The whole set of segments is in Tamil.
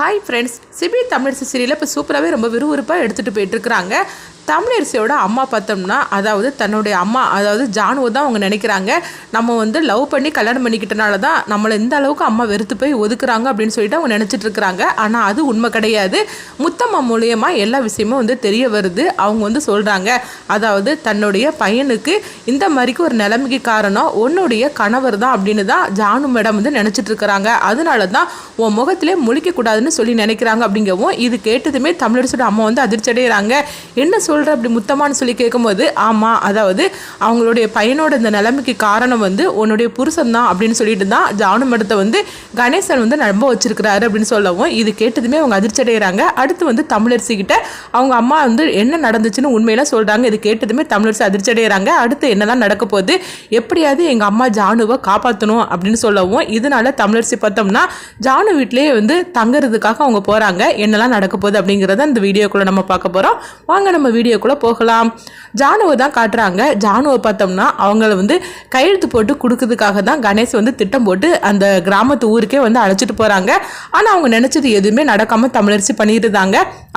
ஹாய் ஃப்ரெண்ட்ஸ் சிபி தமிழ் சீரியல் இப்போ சூப்பராகவே ரொம்ப விறுவிறுப்பாக எடுத்துகிட்டு போயிட்டுருக்குறாங்க. தமிழரசியோட அம்மா பார்த்தோம்னா அதாவது தன்னுடைய அம்மா அதாவது ஜானுவை தான் அவங்க நினைக்கிறாங்க. நம்ம வந்து லவ் பண்ணி கல்யாணம் பண்ணிக்கிட்டனால தான் நம்மளை இந்த அளவுக்கு அம்மா வெறுத்து போய் ஒதுக்குறாங்க அப்படின்னு சொல்லிட்டு அவங்க நினச்சிட்டு இருக்கிறாங்க ஆனால் அது உண்மை கிடையாது. முத்தம்மா மூலியமா எல்லா விஷயமும் வந்து தெரிய வருது. அவங்க வந்து சொல்கிறாங்க அதாவது தன்னுடைய பையனுக்கு இந்த மாதிரிக்கு ஒரு நிலைமைக்கு காரணம் உன்னுடைய கணவர் தான் அப்படின்னு தான் ஜானு மேடம் வந்து நினச்சிட்டு இருக்கிறாங்க அதனால தான் உன் முகத்திலே முழிக்கக்கூடாதுன்னு கூடாதுன்னு சொல்லி நினைக்கிறாங்க அப்படிங்கவும் இது கேட்டதுமே தமிழரசோட அம்மா வந்து அதிர்ச்சி அடைகிறாங்க என்ன சொல்கிற அப்படி முத்தமான்னு சொல்லி கேட்கும்போது ஆமாம் அதாவது அவங்களுடைய பையனோட இந்த நிலைமைக்கு காரணம் வந்து உன்னுடைய புருஷன் தான் அப்படின்னு சொல்லிட்டு தான் ஜானு மடத்தை வந்து கணேசன் வந்து நம்ப வச்சிருக்கிறாரு அப்படின்னு சொல்லவும் இது கேட்டதுமே அவங்க அதிர்ச்சி அடைகிறாங்க அடுத்து வந்து தமிழரசி கிட்ட அவங்க அம்மா வந்து என்ன நடந்துச்சுன்னு உண்மையெல்லாம் சொல்கிறாங்க இது கேட்டதுமே தமிழரசி அதிர்ச்சி அடைகிறாங்க அடுத்து என்னதான் நடக்க போகுது எப்படியாவது எங்கள் அம்மா ஜானுவை காப்பாற்றணும் அப்படின்னு சொல்லவும் இதனால தமிழரசி பார்த்தோம்னா ஜானு வீட்டிலேயே வந்து தங்குறது தங்குறதுக்காக அவங்க போகிறாங்க என்னெல்லாம் நடக்க போகுது அப்படிங்கிறத இந்த வீடியோக்குள்ளே நம்ம பார்க்க போகிறோம் வாங்க நம்ம வீடியோக்குள்ளே போகலாம். ஜானுவை தான் காட்டுறாங்க. ஜானுவை பார்த்தோம்னா அவங்கள வந்து கையெழுத்து போட்டு கொடுக்கறதுக்காக தான் கணேஷ் வந்து திட்டம் போட்டு அந்த கிராமத்து ஊருக்கே வந்து அழைச்சிட்டு போகிறாங்க ஆனால் அவங்க நினச்சது எதுவுமே நடக்காமல் தமிழர்ச்சி பண்ணிட்டு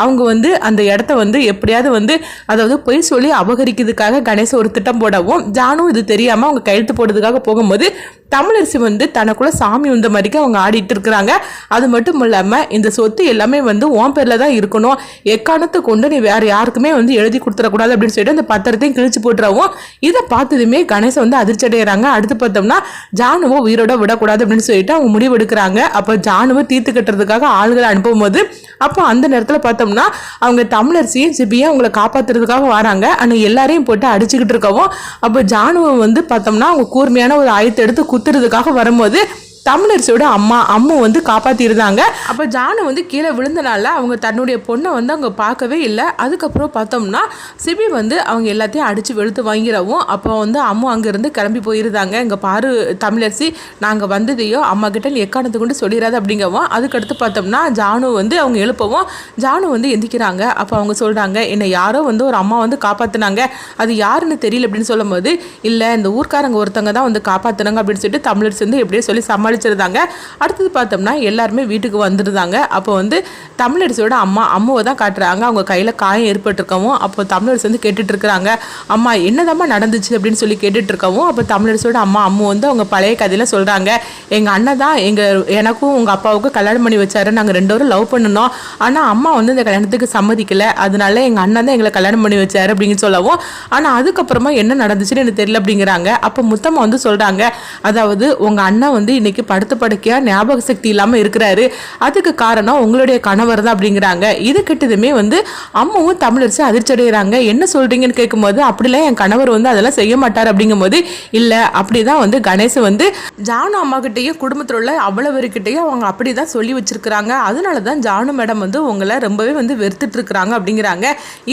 அவங்க வந்து அந்த இடத்த வந்து எப்படியாவது வந்து அதாவது பொய் சொல்லி அபகரிக்கிறதுக்காக கணேஷ் ஒரு திட்டம் போடவும் ஜானு இது தெரியாமல் அவங்க கையெழுத்து போடுறதுக்காக போகும்போது தமிழரசி வந்து தனக்குள்ள சாமி வந்த மாதிரிக்கு அவங்க ஆடிட்டு இருக்கிறாங்க. அது மட்டும் இல்லாமல் இந்த சொத்து எல்லாமே வந்து உன் பேரில் தான் இருக்கணும். எக்காரணத்தை கொண்டு நீ வேறு யாருக்குமே வந்து எழுதி கொடுத்துடக்கூடாது அப்படின்னு சொல்லிட்டு அந்த பத்திரத்தையும் கிழிச்சு போட்டுறவும் இதை பார்த்ததுமே கணேசன் வந்து அதிர்ச்சி அடைகிறாங்க அடுத்து பார்த்தோம்னா ஜானுவை உயிரோட விடக்கூடாது அப்படின்னு சொல்லிட்டு அவங்க முடிவு எடுக்கிறாங்க. அப்போ ஜானுவை தீர்த்து கட்டுறதுக்காக ஆளுகளை அனுப்பும் போது அப்போ அந்த நேரத்தில் பார்த்தோம்னா அவங்க தமிழர் சிஎன்சிபியை அவங்களை காப்பாற்றுறதுக்காக வராங்க. ஆனால் எல்லாரையும் போட்டு அடிச்சுக்கிட்டு இருக்கவும் அப்போ ஜானுவை வந்து பார்த்தோம்னா அவங்க கூர்மையான ஒரு ஆயத்தை எடுத்து குத்துறதுக்காக வரும்போது தமிழரசோட அம்மா அம்மு வந்து காப்பாற்றிருந்தாங்க அப்போ ஜானு வந்து கீழே விழுந்தனால அவங்க தன்னுடைய பொண்ணை வந்து அவங்க பார்க்கவே இல்லை. அதுக்கப்புறம் பார்த்தோம்னா சிபி வந்து அவங்க எல்லாத்தையும் அடித்து வெளுத்து வாங்கிடவும் அப்போ வந்து அம்மு அங்கேருந்து கிளம்பி போயிருந்தாங்க. இங்கே பாரு தமிழரசி நாங்கள் வந்ததையோ அம்மா கிட்ட நீ எக்காரணத்தை கொண்டு சொல்லிடாது அப்படிங்கவும் அதுக்கடுத்து பார்த்தோம்னா ஜானு வந்து அவங்க எழுப்பவும் ஜானு வந்து எந்திக்கிறாங்க. அப்போ அவங்க சொல்கிறாங்க என்னை யாரோ வந்து ஒரு அம்மா வந்து காப்பாற்றினாங்க அது யாருன்னு தெரியல அப்படின்னு சொல்லும்போது இல்லை இந்த ஊர்க்காரங்க ஒருத்தவங்க தான் வந்து காப்பாற்றினாங்க அப்படின்னு சொல்லிட்டு தமிழரசி வந்து எப்படியோ சொல்லி சமாளிச்சிருந்தாங்க. அடுத்தது பார்த்தோம்னா எல்லாருமே வீட்டுக்கு வந்துருந்தாங்க. அப்போ வந்து தமிழரசியோட அம்மா அம்மாவை தான் காட்டுறாங்க. அவங்க கையில் காயம் ஏற்பட்டிருக்கவும் அப்போ தமிழரசு வந்து கேட்டுட்டு இருக்கிறாங்க அம்மா என்னதாம்மா நடந்துச்சு அப்படின்னு சொல்லி கேட்டுட்டு இருக்கவும் அப்போ தமிழரசியோட அம்மா அம்மா வந்து அவங்க பழைய கதையில் சொல்கிறாங்க எங்கள் அண்ணன் தான் எங்கள் எனக்கும் உங்கள் அப்பாவுக்கும் கல்யாணம் பண்ணி வச்சாரு. நாங்கள் ரெண்டு பேரும் லவ் பண்ணணும் ஆனால் அம்மா வந்து இந்த கல்யாணத்துக்கு சம்மதிக்கல. அதனால எங்கள் அண்ணன் தான் எங்களை கல்யாணம் பண்ணி வச்சாரு அப்படின்னு சொல்லவும் ஆனால் அதுக்கப்புறமா என்ன நடந்துச்சுன்னு எனக்கு தெரியல அப்படிங்கிறாங்க. அப்போ முத்தம்மா வந்து சொல்கிறாங்க அதாவது உங்கள் அண்ணன் வந்து இன்னைக்கு படுத்து படுக்கையாக ஞாபக சக்தி இல்லாமல் இருக்கிறாரு. அதுக்கு காரணம் உங்களுடைய கணவர் தான் அப்படிங்கிறாங்க. இது கிட்டதுமே வந்து அம்மாவும் தமிழரசி அதிர்ச்சி அடைகிறாங்க என்ன சொல்கிறீங்கன்னு கேட்கும்போது அப்படிலாம் என் கணவர் வந்து அதெல்லாம் செய்ய மாட்டார் அப்படிங்கும்போது இல்லை அப்படி தான் வந்து கணேஷ் வந்து ஜானு அம்மா கிட்டேயும் குடும்பத்தில் உள்ள அவ்வளவருக்கிட்டேயும் அவங்க அப்படி தான் சொல்லி வச்சிருக்கிறாங்க. அதனால தான் ஜானு மேடம் வந்து உங்களை ரொம்பவே வந்து வெறுத்துட்டு இருக்கிறாங்க அப்படிங்கிறாங்க.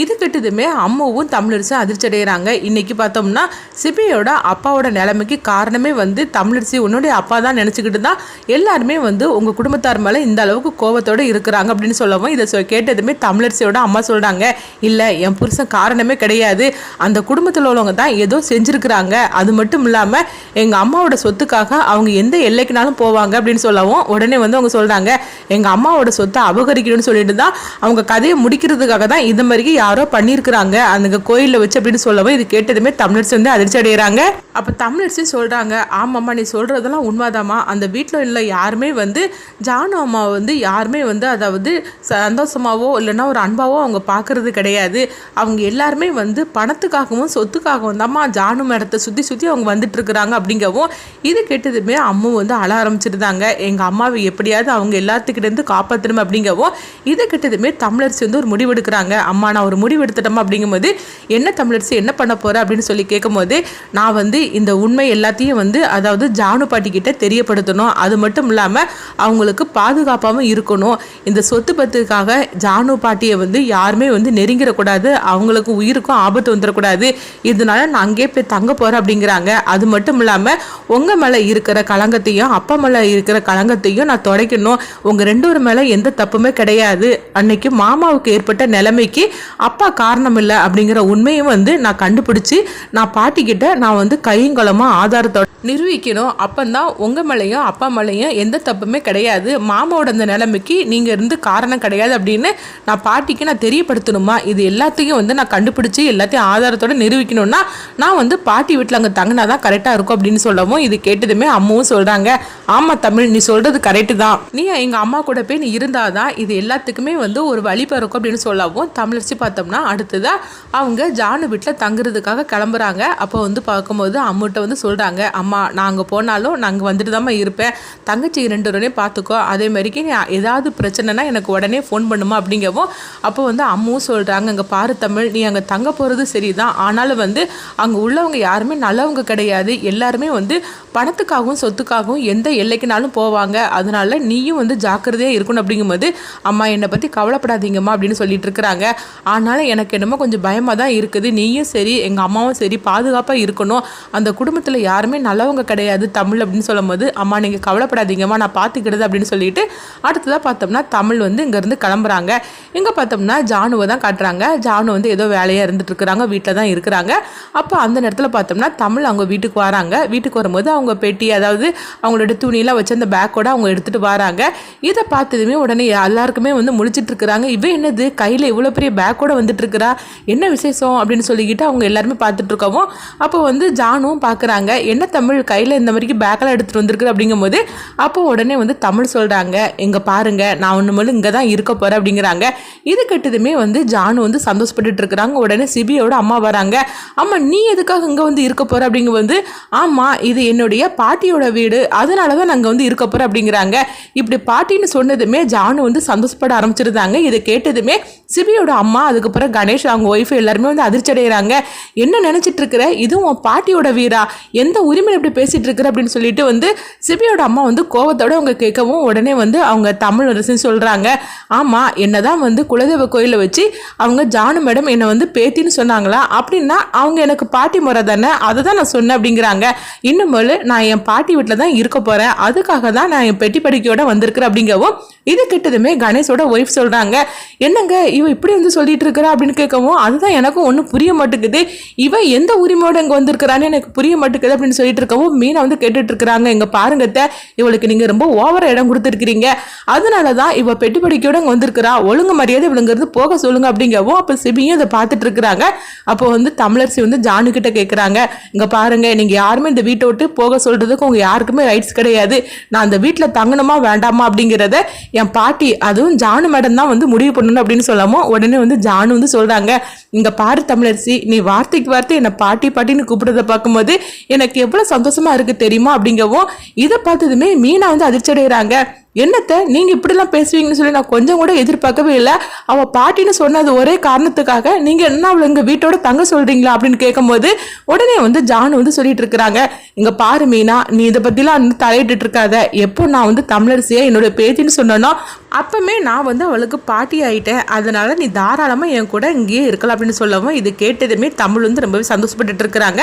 இது கிட்டதுமே அம்மாவும் தமிழரசும் அதிர்ச்சி அடைகிறாங்க இன்னைக்கு பார்த்தோம்னா சிபியோட அப்பாவோட நிலைமைக்கு காரணமே வந்து தமிழரசி. உன்னுடைய அப்பா தான் வச்சுக்கிட்டு தான் எல்லாருமே வந்து உங்கள் குடும்பத்தார் மேலே இந்த அளவுக்கு கோவத்தோடு இருக்கிறாங்க அப்படின்னு சொல்லவும் இதை சொ- கேட்டதுமே தமிழரசியோட அம்மா சொல்கிறாங்க இல்லை என் புருஷன் காரணமே கிடையாது. அந்த குடும்பத்தில் உள்ளவங்க தான் ஏதோ செஞ்சுருக்கிறாங்க. அது மட்டும் இல்லாமல் எங்கள் அம்மாவோட சொத்துக்காக அவங்க எந்த எல்லைக்குனாலும் போவாங்க அப்படின்னு சொல்லவும் உடனே வந்து அவங்க சொல்கிறாங்க எங்கள் அம்மாவோட சொத்தை அபகரிக்கணும்னு சொல்லிட்டு தான் அவங்க கதையை முடிக்கிறதுக்காக தான் இது மாதிரி யாரோ பண்ணியிருக்கிறாங்க. அந்த கோயிலில் வச்சு அப்படின்னு சொல்லவும் இது கேட்டதுமே தமிழர்ஸ் வந்து அதிர்ச்சி அடைகிறாங்க அப்போ தமிழரசி சொல்கிறாங்க ஆமாம்மா நீ சொல்கிறதெல்லாம் உண்மைதாம்மா. அந்த வீட்டில் உள்ள யாருமே வந்து ஜானு அம்மாவை வந்து யாருமே வந்து அதாவது சந்தோஷமாவோ இல்லைன்னா ஒரு அன்பாவோ அவங்க பார்க்கறது கிடையாது. அவங்க எல்லாருமே வந்து பணத்துக்காகவும் சொத்துக்காகவும் தாம்மா ஜானு மேடத்தை சுற்றி சுற்றி அவங்க வந்துட்டுருக்குறாங்க அப்படிங்கவும் இது கேட்டதுமே அம்மு வந்து அழ ஆரம்பிச்சிருந்தாங்க. எங்கள் அம்மாவை எப்படியாவது அவங்க எல்லாத்துக்கிட்டேருந்து காப்பாற்றணும் அப்படிங்கவும் இது கிட்டதுமே தமிழரசி வந்து ஒரு முடிவு எடுக்கிறாங்க. அம்மா நான் ஒரு முடிவு எடுத்துட்டோமா அப்படிங்கும்போது என்ன தமிழரசி என்ன பண்ண போகிற அப்படின்னு சொல்லி கேட்கும்போது நான் வந்து இந்த உண்மை எல்லாத்தையும் வந்து அதாவது ஜானு பாட்டி கிட்ட பயன்படுத்தணும். அது மட்டும் இல்லாமல் அவங்களுக்கு பாதுகாப்பாகவும் இருக்கணும். இந்த சொத்து பத்துக்காக ஜானு பாட்டியை வந்து யாருமே வந்து நெருங்கிடக்கூடாது. அவங்களுக்கு உயிருக்கும் ஆபத்து வந்துடக்கூடாது. இதனால நான் அங்கேயே போய் தங்க போகிறேன் அப்படிங்கிறாங்க. அது மட்டும் இல்லாமல் உங்கள் மேலே இருக்கிற களங்கத்தையும் அப்பா மேலே இருக்கிற களங்கத்தையும் நான் துடைக்கணும். உங்கள் ரெண்டு மேலே எந்த தப்புமே கிடையாது. அன்னைக்கு மாமாவுக்கு ஏற்பட்ட நிலைமைக்கு அப்பா காரணம் இல்லை அப்படிங்கிற உண்மையும் வந்து நான் கண்டுபிடிச்சி நான் பாட்டிக்கிட்ட நான் வந்து கையங்கலமாக ஆதாரத்தோட நிரூபிக்கணும். அப்பந்தான் உங்கள் மேலே மேலேயும் அப்பா மேலேயும் எந்த தப்புமே கிடையாது. மாமாவோட அந்த நிலைமைக்கு நீங்கள் இருந்து காரணம் கிடையாது அப்படின்னு நான் பாட்டிக்கு நான் தெரியப்படுத்தணுமா? இது எல்லாத்தையும் வந்து நான் கண்டுபிடிச்சி எல்லாத்தையும் ஆதாரத்தோட நிரூபிக்கணும்னா நான் வந்து பாட்டி வீட்டில் அங்கே தங்கினா தான் கரெக்டாக இருக்கும் அப்படின்னு சொல்லவும் இது கேட்டதுமே அம்மாவும் சொல்கிறாங்க ஆமாம் தமிழ் நீ சொல்கிறது கரெக்டு தான். நீ எங்கள் அம்மா கூட போய் நீ இருந்தால் தான் இது எல்லாத்துக்குமே வந்து ஒரு வழி இருக்கும் அப்படின்னு சொல்லவும் தமிழர்ச்சி பார்த்தோம்னா அடுத்ததாக அவங்க ஜானு வீட்டில் தங்குறதுக்காக கிளம்புறாங்க. அப்போ வந்து பார்க்கும்போது அம்முட்ட வந்து சொல்கிறாங்க அம்மா நாங்கள் போனாலும் நாங்கள் வந்துட்டு தான் இருப்பேன். தங்கச்சி ரெண்டு உடனே பார்த்துக்கோ. அதே மாதிரிக்கு நீ ஏதாவது பிரச்சனைனா எனக்கு உடனே ஃபோன் பண்ணுமா அப்படிங்கவும் அப்போ வந்து அம்மாவும் சொல்கிறாங்க அங்கே பாரு தமிழ் நீ அங்கே தங்க போகிறது சரிதான். ஆனாலும் வந்து அங்கே உள்ளவங்க யாருமே நல்லவங்க கிடையாது. எல்லாருமே வந்து பணத்துக்காகவும் சொத்துக்காகவும் எந்த எல்லைக்குனாலும் போவாங்க. அதனால நீயும் வந்து ஜாக்கிரதையாக இருக்கணும். அப்படிங்கும்போது அம்மா என்னை பற்றி கவலைப்படாதீங்கம்மா அப்படின்னு சொல்லிட்டு இருக்கிறாங்க. ஆனாலும் எனக்கு என்னமோ கொஞ்சம் பயமாக தான் இருக்குது. நீயும் சரி எங்கள் அம்மாவும் சரி பாதுகாப்பாக இருக்கணும். அந்த குடும்பத்தில் யாருமே நல்லவங்க கிடையாது தமிழ் அப்படின்னு சொல்லும்போது அம்மா நீங்கள் கவலைப்படாதீங்கம்மா நான் பார்த்துக்கிறது அப்படின்னு சொல்லிட்டு அடுத்ததாக பார்த்தோம்னா தமிழ் வந்து இங்கேருந்து கிளம்புறாங்க. இங்கே பார்த்தோம்னா ஜானுவை தான் காட்டுறாங்க. ஜானு வந்து ஏதோ வேலையாக இருந்துட்டு இருக்கிறாங்க வீட்டில் தான் இருக்கிறாங்க. அப்போ அந்த நேரத்தில் பார்த்தோம்னா தமிழ் அவங்க வீட்டுக்கு வராங்க. வீட்டுக்கு வரும்போது அவங்க பெட்டி அதாவது அவங்களோட துணியெல்லாம் வச்சு அந்த பேக்கோட அவங்க எடுத்துகிட்டு வராங்க. இதை பார்த்ததுமே உடனே எல்லாருக்குமே வந்து முழிச்சிட்டு இருக்கிறாங்க. இவன் என்னது? கையில் இவ்வளோ பெரிய பேக்கோட வந்துட்டு இருக்கிறா? என்ன விசேஷம்? அப்படின்னு சொல்லிக்கிட்டு அவங்க எல்லாருமே பார்த்துட்டு இருக்கவும் அப்போ வந்து ஜானும் பார்க்குறாங்க என்ன தமிழ்? கையில் இந்த மாதிரிக்கு பேக்கெல்லாம் எடுத்துகிட்டு வந்திருக்கு அப்படிங்கும்போது அப்போ உடனே வந்து தமிழ் சொல்கிறாங்க இங்கே பாருங்க நான் ஒன்று மேலும் இங்கே தான் இருக்க போகிறேன் அப்படிங்கிறாங்க. இது கெட்டதுமே வந்து ஜானு வந்து சந்தோஷப்பட்டுட்டு இருக்கிறாங்க. உடனே சிபியோட அம்மா வராங்க. அம்மா நீ எதுக்காக இங்கே வந்து இருக்க போகிற அப்படிங்க வந்து ஆமாம் இது என்னுடைய பாட்டியோட வீடு. அதனால தான் நாங்கள் வந்து இருக்க போகிறோம் அப்படிங்கிறாங்க. இப்படி பாட்டின்னு சொன்னதுமே ஜானு வந்து சந்தோஷப்பட ஆரம்பிச்சிருந்தாங்க. இதை கேட்டதுமே சிபியோட அம்மா அதுக்கப்புறம் கணேஷ் அவங்க ஒய்ஃப் எல்லாருமே வந்து அதிர்ச்சி அடைகிறாங்க என்ன நினச்சிட்டு இருக்கிற? இதுவும் உன் பாட்டியோட வீடா? எந்த உரிமை இப்படி பேசிகிட்டு இருக்கிற? அப்படின்னு சொல்லிட்டு வந்து சிபியோட அம்மா வந்து கோவத்தோட அவங்க கேட்கவும் உடனே வந்து அவங்க தமிழ் அரசுன்னு சொல்கிறாங்க ஆமாம் என்னதான் வந்து குலதெய்வ கோயிலில் வச்சு அவங்க ஜானு மேடம் என்னை வந்து பேத்தின்னு சொன்னாங்களா? அப்படின்னா அவங்க எனக்கு பாட்டி முறை தானே? அதை தான் நான் சொன்னேன் அப்படிங்கிறாங்க. இன்னும் நான் என் பாட்டி வீட்டில் தான் இருக்க போகிறேன் அதுக்காக தான் நான் என் பெட்டி படிக்கையோட வந்திருக்கிறேன் அப்படிங்கவும் இது கிட்டதுமே கணேஷோட ஒய்ஃப் சொல்கிறாங்க என்னங்க இவ இப்படி வந்து சொல்லிட்டு இருக்கிறா அப்படின்னு கேட்கவும் அதுதான் எனக்கும் ஒன்றும் புரிய மாட்டேங்குது. இவன் எந்த உரிமையோட இங்கே வந்திருக்கிறான்னு எனக்கு புரிய மாட்டேங்குது அப்படின்னு சொல்லிட்டு இருக்கவும் மீனை வந்து கேட்டுட்டு இருக்கிறாங்க. இங்கே பாருங்கத்த இவளுக்கு நீங்கள் ரொம்ப ஓவர இடம் கொடுத்துருக்கிறீங்க. அதனால தான் இவள் பெட்டுப்படிக்கையோட இங்கே வந்திருக்கிறா. ஒழுங்கு மரியாதை இவளுங்கிறது போக சொல்லுங்க அப்படிங்கவும் அப்போ சிபியும் இதை பார்த்துட்டு இருக்கிறாங்க. அப்போ வந்து தமிழரசி வந்து ஜானு கிட்ட கேட்குறாங்க இங்கே பாருங்க நீங்கள் யாருமே இந்த வீட்டை விட்டு போக சொல்கிறதுக்கு உங்கள் யாருக்குமே ரைட்ஸ் கிடையாது. நான் அந்த வீட்டில் தங்கணுமா வேண்டாமா அப்படிங்கிறத என் பாட்டி அதுவும் ஜானு மேடம் தான் வந்து முடிவு பண்ணணும் அப்படின்னு சொல்லாமோ உடனே வந்து ஜானு வந்து சொல்றாங்க. இங்க பாரு தமிழரசி நீ வார்த்தைக்கு வார்த்தை என்னை பாட்டி பாட்டின்னு கூப்பிடுறத பார்க்கும்போது எனக்கு எவ்வளோ சந்தோஷமா இருக்கு தெரியுமா அப்படிங்கவும் இதை பார்த்ததுமே மீனா வந்து அதிர்ச்சி அடைகிறாங்க என்னத்தை நீங்கள் இப்படிலாம் பேசுவீங்கன்னு சொல்லி நான் கொஞ்சம் கூட எதிர்பார்க்கவே இல்லை. அவள் பாட்டின்னு சொன்னது ஒரே காரணத்துக்காக நீங்கள் என்ன அவளை எங்கள் வீட்டோட தங்க சொல்கிறீங்களா அப்படின்னு கேட்கும்போது உடனே வந்து ஜானு வந்து சொல்லிட்டு இருக்கிறாங்க. இங்கே பாரு மீனா நீ இதை பற்றிலாம் வந்து தலையிட்டு இருக்காத. எப்போ நான் வந்து தமிழரசியாக என்னோட பேத்தின்னு சொன்னேனோ அப்பமே நான் வந்து அவளுக்கு பாட்டி ஆகிட்டேன் அதனால நீ தாராளமாக என் கூட இங்கேயே இருக்கலாம் அப்படின்னு சொல்லவும் இது கேட்டதுமே தமிழ் வந்து ரொம்பவே சந்தோஷப்பட்டுட்டு இருக்கிறாங்க.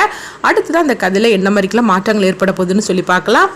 அடுத்ததான் அந்த கதையில் என்ன மாதிரிக்கெல்லாம் மாற்றங்கள் ஏற்பட போகுதுன்னு சொல்லி பார்க்கலாம்.